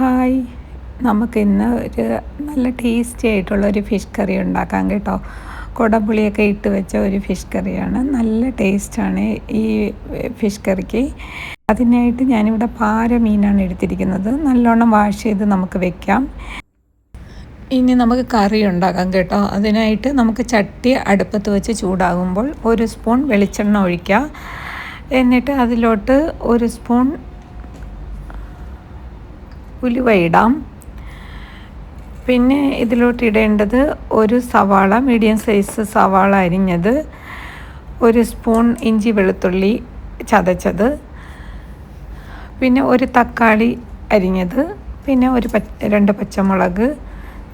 Hi. നമുക്ക് ഇന്ന് ഒരു നല്ല ടേസ്റ്റി ആയിട്ടുള്ള ഒരു ഫിഷ് കറി ഉണ്ടാക്കാം കേട്ടോ. കുടംപുളിയൊക്കെ ഇട്ട് വെച്ച ഒരു ഫിഷ് കറിയാണ് നല്ല ടേസ്റ്റാണ് ഈ ഫിഷ് കറിക്ക് അതിനായിട്ട് ഞാനിവിടെ പാര മീനാണ് എടുത്തിരിക്കുന്നത്. നല്ലോണം വാഷ് ചെയ്ത് നമുക്ക് വെക്കാം. ഇനി നമുക്ക് കറി ഉണ്ടാക്കാം കേട്ടോ. അതിനായിട്ട് നമുക്ക് ചട്ടി അടുപ്പത്ത് വെച്ച് ചൂടാകുമ്പോൾ ഒരു സ്പൂൺ വെളിച്ചെണ്ണ ഒഴിക്കുക എന്നിട്ട് അതിലോട്ട് ഒരു സ്പൂൺ ഉലുവ ഇടാം പിന്നെ ഇതിലോട്ട് ഇടേണ്ടത് ഒരു സവാള മീഡിയം സൈസ് സവാള അരിഞ്ഞത് ഒരു സ്പൂൺ ഇഞ്ചി വെളുത്തുള്ളി ചതച്ചത് പിന്നെ ഒരു തക്കാളി അരിഞ്ഞത് പിന്നെ ഒരു പച്ച രണ്ട് പച്ചമുളക്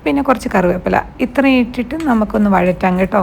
പിന്നെ കുറച്ച് കറിവേപ്പില. ഇത്രയും ഇട്ടിട്ട് നമുക്കൊന്ന് വഴറ്റാം കേട്ടോ.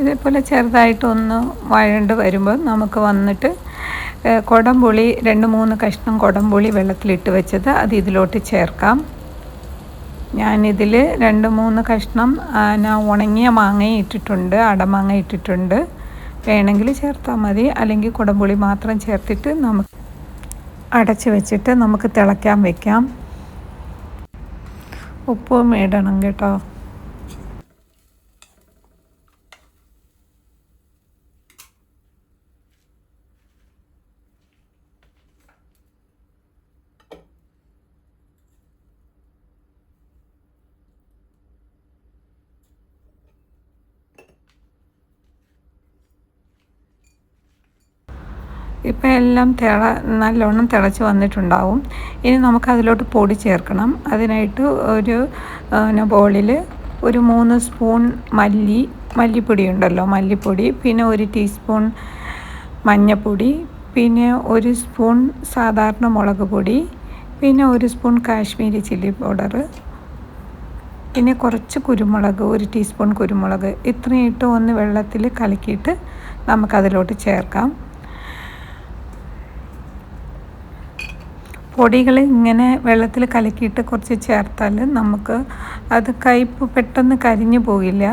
ഇതേപോലെ ചെറുതായിട്ടൊന്ന് വഴണ്ട് വരുമ്പോൾ നമുക്ക് വന്നിട്ട് കുടംപുളി രണ്ട് മൂന്ന് കഷ്ണം കുടംപുളി വെള്ളത്തിലിട്ട് വെച്ചത് അത് ഇതിലോട്ട് ചേർക്കാം. ഞാനിതിൽ രണ്ട് മൂന്ന് കഷ്ണം ഉണങ്ങിയ മാങ്ങയും ഇട്ടിട്ടുണ്ട് അടമാങ്ങ ഇട്ടിട്ടുണ്ട്. വേണമെങ്കിൽ ചേർത്താൽ മതി അല്ലെങ്കിൽ കുടംപുളി മാത്രം ചേർത്തിട്ട് നമുക്ക് അടച്ച് വെച്ചിട്ട് നമുക്ക് തിളയ്ക്കാൻ വെക്കാം. ഉപ്പും ഇടണം കേട്ടോ. ഇപ്പം എല്ലാം തിള നല്ലോണം തിളച്ച് വന്നിട്ടുണ്ടാവും. ഇനി നമുക്ക് അതിലോട്ട് പൊടി ചേർക്കണം. അതിനായിട്ട് ഒരു ബോളിൽ ഒരു മൂന്ന് സ്പൂൺ മല്ലി മല്ലിപ്പൊടി ഉണ്ടല്ലോ മല്ലിപ്പൊടി പിന്നെ ഒരു ടീസ്പൂൺ മഞ്ഞൾപ്പൊടി പിന്നെ ഒരു സ്പൂൺ സാധാരണ മുളക് പൊടി പിന്നെ ഒരു സ്പൂൺ കാശ്മീരി ചില്ലി പൗഡർ പിന്നെ കുറച്ച് കുരുമുളക് ഒരു ടീസ്പൂൺ കുരുമുളക്. ഇത്രയും ഇട്ട് ഒന്ന് വെള്ളത്തിൽ കലക്കിയിട്ട് നമുക്കതിലോട്ട് ചേർക്കാം. പൊടികൾ ഇങ്ങനെ വെള്ളത്തിൽ കലക്കിയിട്ട് കുറച്ച് ചേർത്താൽ നമുക്ക് അത് കയ്പ് പെട്ടെന്ന് കരിഞ്ഞു പോകില്ല.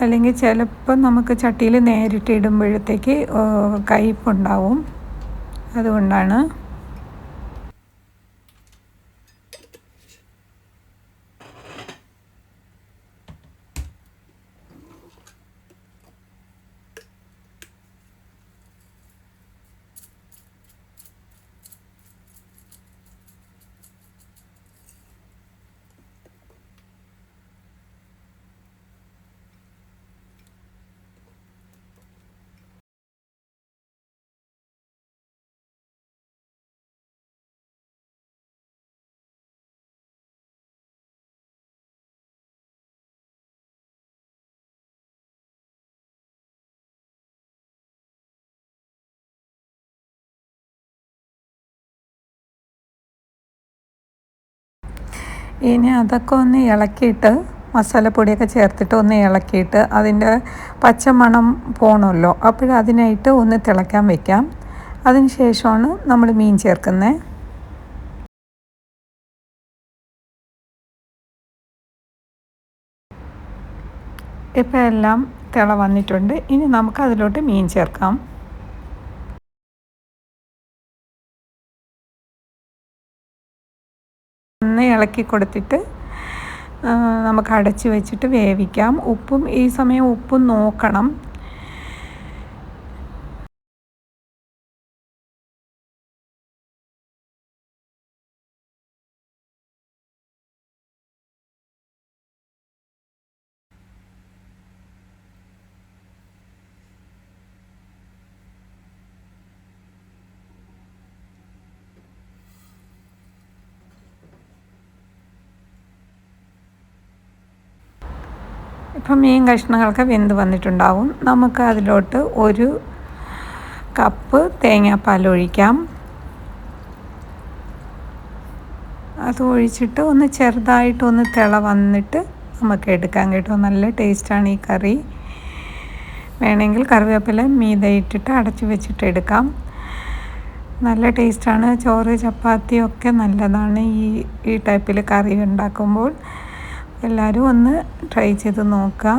അല്ലെങ്കിൽ ചിലപ്പോൾ നമുക്ക് ചട്ടിയിൽ നേരിട്ട് ഇടുമ്പോഴത്തേക്ക് കയ്പ്പുണ്ടാവും അതുകൊണ്ടാണ് ഇനി അതൊക്കെ ഒന്ന് ഇളക്കിയിട്ട് മസാലപ്പൊടിയൊക്കെ ചേർത്തിട്ട് ഒന്ന് ഇളക്കിയിട്ട് അതിന്റെ പച്ചമണം പോകണമല്ലോ അപ്പോഴതിനായിട്ട് ഒന്ന് തിളയ്ക്കാൻ വെക്കാം. അതിന് ശേഷമാണ് നമ്മൾ മീൻ ചേർക്കുന്നത് ഇപ്പം എല്ലാം തിള വന്നിട്ടുണ്ട്. ഇനി നമുക്ക് അതിലോട്ട് മീൻ ചേർക്കാം. ഒന്ന് ഇളക്കി കൊടുത്തിട്ട് നമുക്ക് അടച്ചു വെച്ചിട്ട് വേവിക്കാം. ഉപ്പും ഈ സമയം ഉപ്പും നോക്കണം. ഇപ്പം മീൻ കഷ്ണങ്ങളൊക്കെ വെന്ത് വന്നിട്ടുണ്ടാവും. നമുക്ക് അതിലോട്ട് ഒരു കപ്പ് തേങ്ങാപ്പാൽ ഒഴിക്കാം. അത് ഒഴിച്ചിട്ട് ഒന്ന് ചെറുതായിട്ട് ഒന്ന് തിള വന്നിട്ട് നമുക്ക് എടുക്കാം കേട്ടോ. നല്ല ടേസ്റ്റാണ് ഈ കറി. വേണമെങ്കിൽ കറിവേപ്പില മീത ഇട്ടിട്ട് അടച്ചു വെച്ചിട്ട് എടുക്കാം. നല്ല ടേസ്റ്റാണ്. ചോറ് ചപ്പാത്തി ഒക്കെ നല്ലതാണ് ഈ ഈ ടൈപ്പിൽ കറി ഉണ്ടാക്കുമ്പോൾ. എല്ലാവരും ഒന്ന് ട്രൈ ചെയ്ത് നോക്കുക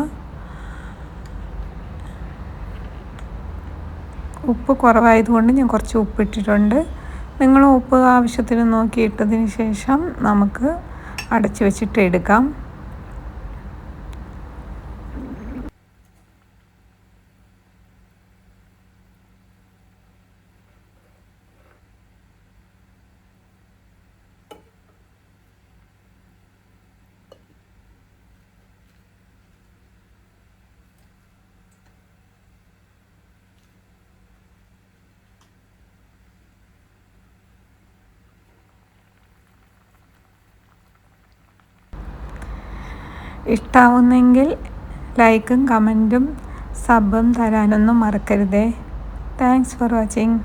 ഉപ്പ് കുറവായതുകൊണ്ട് ഞാൻ കുറച്ച് ഉപ്പ് ഇട്ടിട്ടുണ്ട് നിങ്ങൾ ഉപ്പ് ആവശ്യത്തിന് നോക്കിയിട്ടതിന് ശേഷം നമുക്ക് അടച്ചു വെച്ചിട്ട് എടുക്കാം. ഇഷ്ടാവുന്നെങ്കിൽ ലൈക്കും കമന്റും സബും തരാനൊന്നും മറക്കരുതേ. Thanks for watching